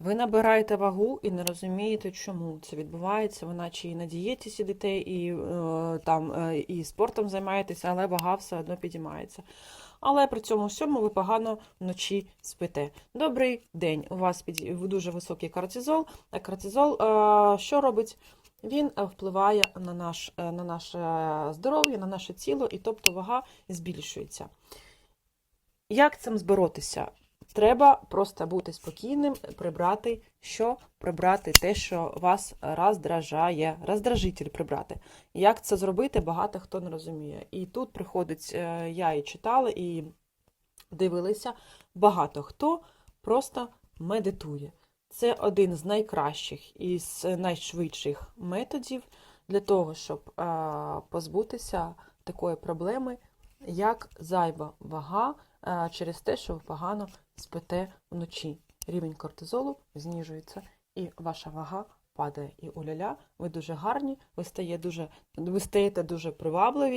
Ви набираєте вагу і не розумієте, чому це відбувається. Ви наче і на дієті сидите, і е, там е, і спортом займаєтеся, але вага все одно підіймається. Але при цьому всьому ви погано вночі спите. Добрий день. У вас під дуже високий кортизол. А кортизол е, що робить? Він е, впливає на, наш, е, на наше здоров'я, на наше тіло, і тобто вага збільшується. Як цим зборотися? Треба просто бути спокійним, прибрати що? Прибрати те, що вас роздражає, роздражитель прибрати. Як це зробити, багато хто не розуміє. І тут приходить, е, я і читала, і дивилися, багато хто просто медитує. Це один з найкращих і з найшвидших методів для того, щоб е, позбутися такої проблеми, як зайва вага через те, що ви погано спите вночі. Рівень кортизолу знижується, і ваша вага падає. І уляля, ви дуже гарні, ви стаєте дуже, ви стаєте дуже привабливі.